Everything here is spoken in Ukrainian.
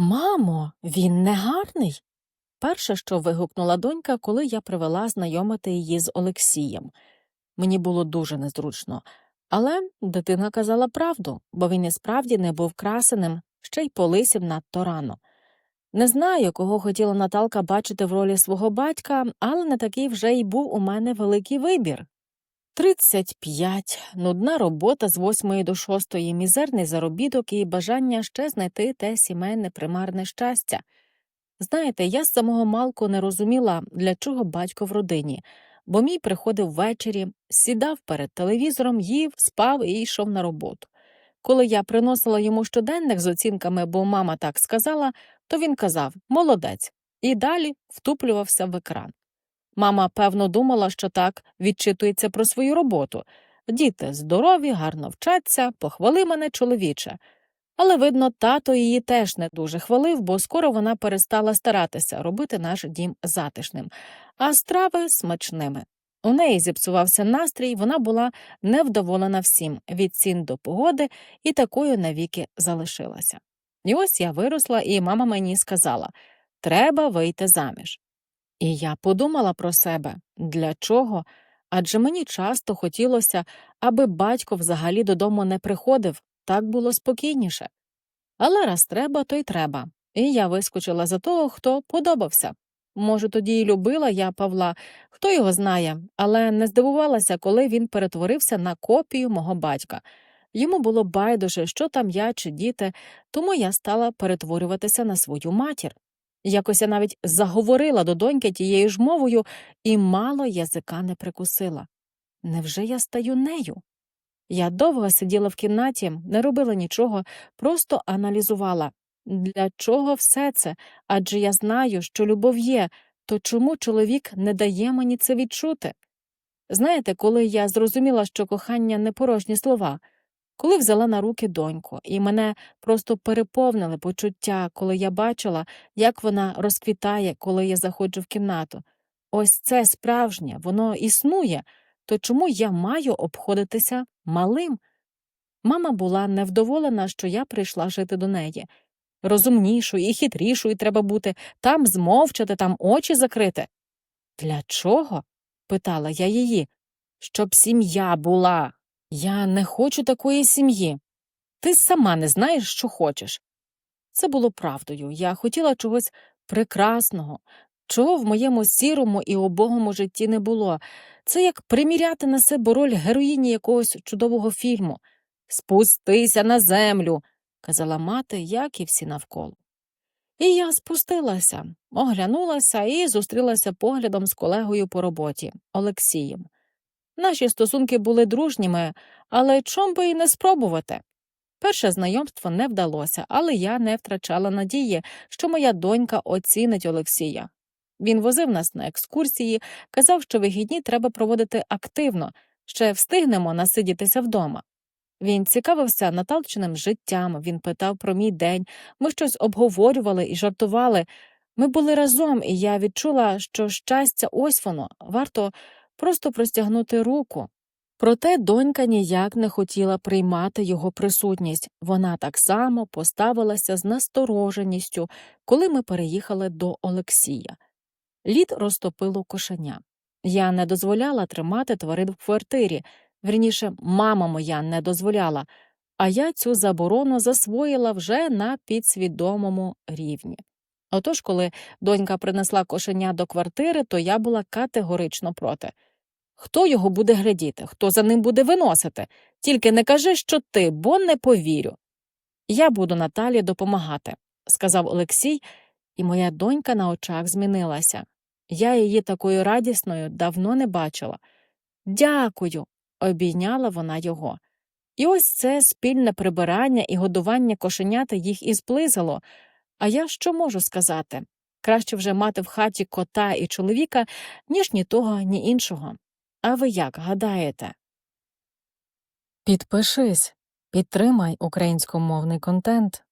Мамо, він не гарний. Перше, що вигукнула донька, коли я привела знайомити її з Олексієм. Мені було дуже незручно, але дитина казала правду, бо він і справді не був красеним, ще й полисів надто рано. Не знаю, кого хотіла Наталка бачити в ролі свого батька, але не такий вже й був у мене великий вибір. Тридцять п'ять, нудна робота з восьмої до шостої, мізерний заробіток і бажання ще знайти те сімейне примарне щастя. Знаєте, я з самого малку не розуміла, для чого батько в родині, бо мій приходив ввечері, сідав перед телевізором, їв, спав і йшов на роботу. Коли я приносила йому щоденник з оцінками, бо мама так сказала, то він казав молодець, і далі втуплювався в екран. Мама, певно, думала, що так відчитується про свою роботу. Діти здорові, гарно вчаться, похвали мене, чоловіче. Але, видно, тато її теж не дуже хвалив, бо скоро вона перестала старатися робити наш дім затишним, а страви смачними. У неї зіпсувався настрій, вона була невдоволена всім від цін до погоди і такою навіки залишилася. І ось я виросла, і мама мені сказала треба вийти заміж. І я подумала про себе для чого? Адже мені часто хотілося, аби батько взагалі додому не приходив, так було спокійніше. Але раз треба, то й треба. І я вискочила за того, хто подобався. Може, тоді й любила я Павла, хто його знає, але не здивувалася, коли він перетворився на копію мого батька. Йому було байдуже, що там я чи діти, тому я стала перетворюватися на свою матір. Якось я навіть заговорила до доньки тією ж мовою і мало язика не прикусила. Невже я стаю нею? Я довго сиділа в кімнаті, не робила нічого, просто аналізувала. Для чого все це? Адже я знаю, що любов є, то чому чоловік не дає мені це відчути? Знаєте, коли я зрозуміла, що кохання не порожні слова, коли взяла на руки доньку, і мене просто переповнили почуття, коли я бачила, як вона розквітає, коли я заходжу в кімнату. Ось це справжнє, воно існує, то чому я маю обходитися малим? Мама була невдоволена, що я прийшла жити до неї. Розумнішою і хитрішою треба бути, там змовчати, там очі закрити. Для чого? питала я її. Щоб сім'я була. Я не хочу такої сім'ї. Ти сама не знаєш, що хочеш. Це було правдою. Я хотіла чогось прекрасного, чого в моєму сірому і обогому житті не було. Це як приміряти на себе роль героїні якогось чудового фільму. Спустися на землю, казала мати, як і всі навколо. І я спустилася, оглянулася і зустрілася поглядом з колегою по роботі Олексієм. Наші стосунки були дружніми, але чом би і не спробувати. Перше знайомство не вдалося, але я не втрачала надії, що моя донька оцінить Олексія. Він возив нас на екскурсії, казав, що вихідні треба проводити активно, ще встигнемо насидітися вдома. Він цікавився Наталчиним життям, він питав про мій день, ми щось обговорювали і жартували. Ми були разом, і я відчула, що щастя ось воно, варто просто простягнути руку. Проте донька ніяк не хотіла приймати його присутність, вона так само поставилася з настороженістю, коли ми переїхали до Олексія. Лід розтопило кошеня. Я не дозволяла тримати тварин в квартирі, вірніше, мама моя не дозволяла, а я цю заборону засвоїла вже на підсвідомому рівні. Отож, коли донька принесла кошеня до квартири, то я була категорично проти. Хто його буде глядіти, хто за ним буде виносити? Тільки не кажи, що ти, бо не повірю. Я буду Наталі допомагати, сказав Олексій, і моя донька на очах змінилася. Я її такою радісною давно не бачила. Дякую, обійняла вона його. І ось це спільне прибирання і годування кошенята їх і зблизило. А я що можу сказати? Краще вже мати в хаті кота і чоловіка, ніж ні того, ні іншого. А ви як гадаєте? Підпишись, підтримай українськомовний контент.